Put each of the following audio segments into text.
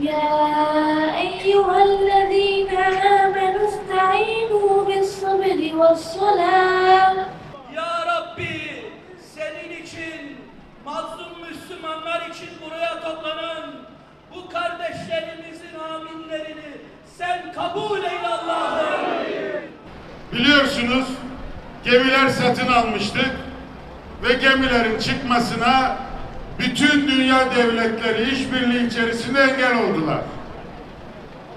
يا أيها الذين آمنوا استعينوا بالصبر والصلاة Ya Rabbi senin için mazlum Müslümanlar için buraya toplanan bu kardeşlerimizin aminlerini sen kabul eyle Allah'ım. Biliyorsunuz gemiler satın almıştık ve gemilerin çıkmasına bütün dünya devletleri işbirliği içerisinde engel oldular.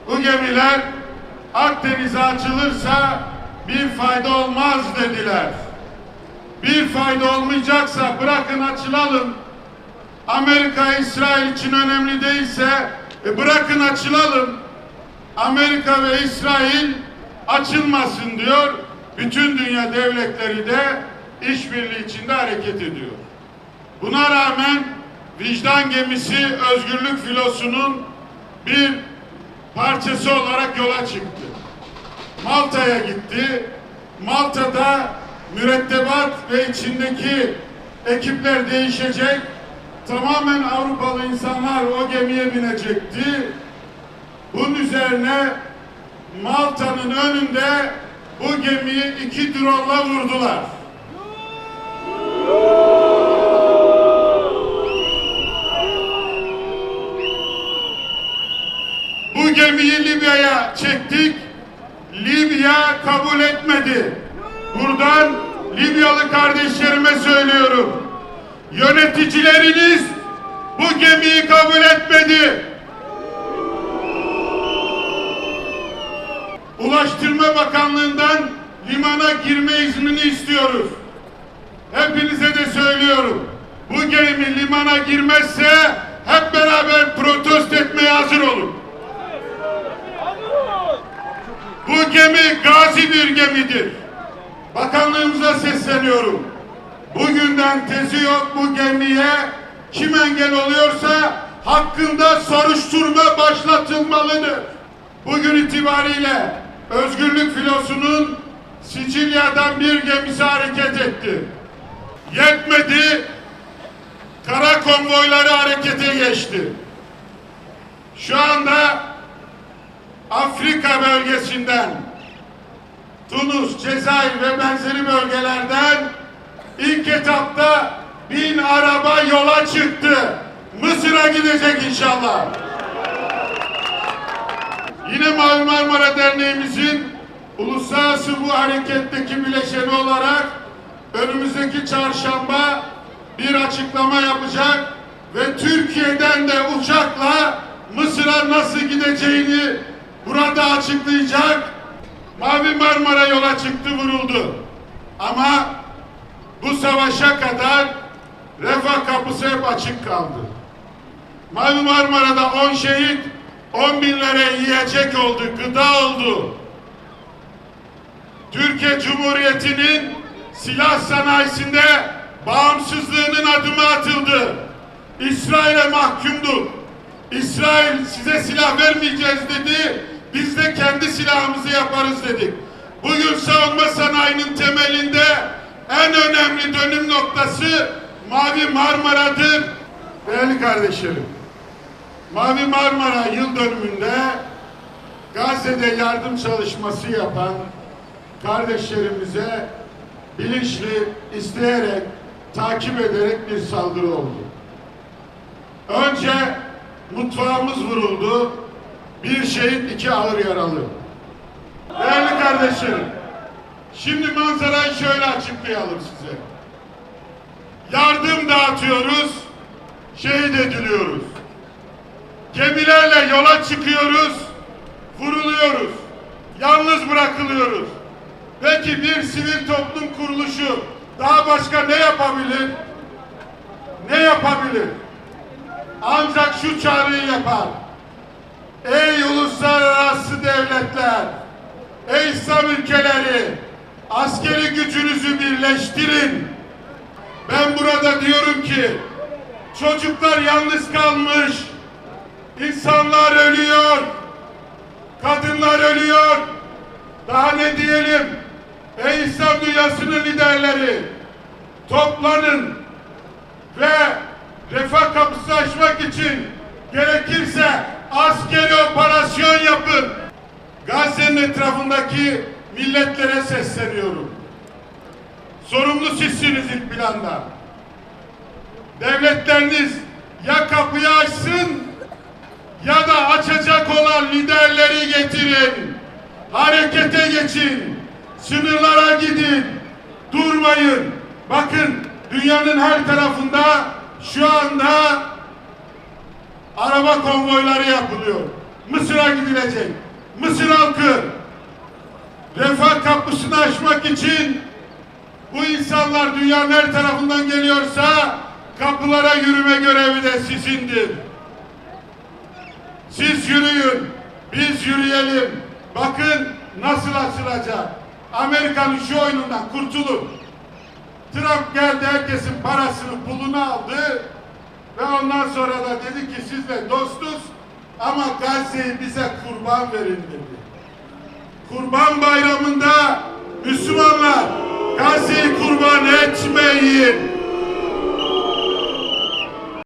Bu gemiler Akdeniz'e açılırsa bir fayda olmaz dediler. Bir fayda olmayacaksa bırakın açılalım. Amerika İsrail için önemli değilse e bırakın açılalım. Amerika ve İsrail açılmasın diyor. Bütün dünya devletleri de işbirliği içinde hareket ediyor. Buna rağmen vicdan gemisi özgürlük filosunun bir parçası olarak yola çıktı. Malta'ya gitti. Malta'da mürettebat ve içindeki ekipler değişecek. Tamamen Avrupalı insanlar o gemiye binecekti. Bunun üzerine Malta'nın önünde bu gemiyi iki drone'la vurdular. Gemiyi Libya'ya çektik. Libya kabul etmedi. Buradan Libyalı kardeşlerime söylüyorum. Yöneticileriniz bu gemiyi kabul etmedi. Ulaştırma Bakanlığı'ndan limana girme iznini istiyoruz. Hepinize de söylüyorum. Bu gemi limana girmezse hep beraber protesto etmeye hazır olun. Bu gemi gazi bir gemidir. Bakanlığımıza sesleniyorum. Bugünden tezi yok bu gemiye kim engel oluyorsa hakkında soruşturma başlatılmalıdır. Bugün itibariyle Özgürlük Filosu'nun Sicilya'dan bir gemisi hareket etti. Yetmedi, kara konvoyları harekete geçti. Şu anda Afrika bölgesinden Tunus, Cezayir ve benzeri bölgelerden ilk etapta bin araba yola çıktı. Mısır'a gidecek inşallah. Yine Mavi Marmara Derneğimizin uluslararası bu hareketteki bileşeni olarak önümüzdeki çarşamba bir açıklama yapacak ve Türkiye'den de uçakla Mısır'a nasıl gideceğini burada açıklayacak. Mavi Marmara yola çıktı vuruldu. Ama bu savaşa kadar refah kapısı hep açık kaldı. Mavi Marmara'da 10 şehit 10 binlere yiyecek oldu, gıda oldu. Türkiye Cumhuriyeti'nin silah sanayisinde bağımsızlığının adımı atıldı. İsrail'e mahkumduk. İsrail size silah vermeyeceğiz dedi. Biz de kendi silahımızı yaparız dedik. Bugün savunma sanayinin temelinde en önemli dönüm noktası Mavi Marmara'dır. Değerli kardeşlerim, Mavi Marmara yıl dönümünde Gazze'de yardım çalışması yapan kardeşlerimize bilinçli, isteyerek, takip ederek bir saldırı oldu. Önce mutfağımız vuruldu. Bir şehit, iki ağır yaralı. Değerli kardeşlerim, şimdi manzarayı şöyle açıklayalım size. Yardım dağıtıyoruz, şehit ediliyoruz. Gemilerle yola çıkıyoruz, vuruluyoruz, yalnız bırakılıyoruz. Peki bir sivil toplum kuruluşu daha başka ne yapabilir? Ne yapabilir? Ancak şu çağrıyı yapar. Ey uluslararası devletler, ey İslam ülkeleri, askeri gücünüzü birleştirin. Ben burada diyorum ki, çocuklar yalnız kalmış, insanlar ölüyor, kadınlar ölüyor. Daha ne diyelim? Ey İslam dünyasının liderleri, toplanın ve refah kapısı açmak için gerekirse askeri operasyon yapın. Gazze'nin etrafındaki milletlere sesleniyorum. Sorumlu sizsiniz ilk planda. Devletleriniz ya kapıyı açsın ya da açacak olan liderleri getirin. Harekete geçin. Sınırlara gidin. Durmayın. Bakın dünyanın her tarafında şu anda araba konvoyları yapılıyor. Mısır'a gidilecek. Mısır halkı refah kapısını açmak için bu insanlar dünyanın her tarafından geliyorsa kapılara yürüme görevi de sizindir. Siz yürüyün, biz yürüyelim. Bakın nasıl açılacak. Amerika'nın şu oyunundan kurtulun. Trump geldi herkesin parasını pulunu aldı ve ondan sonra da dedi ki sizle dostuz ama Gazze'yi bize kurban verin dedi. Kurban bayramında Müslümanlar Gazze'yi kurban etmeyin.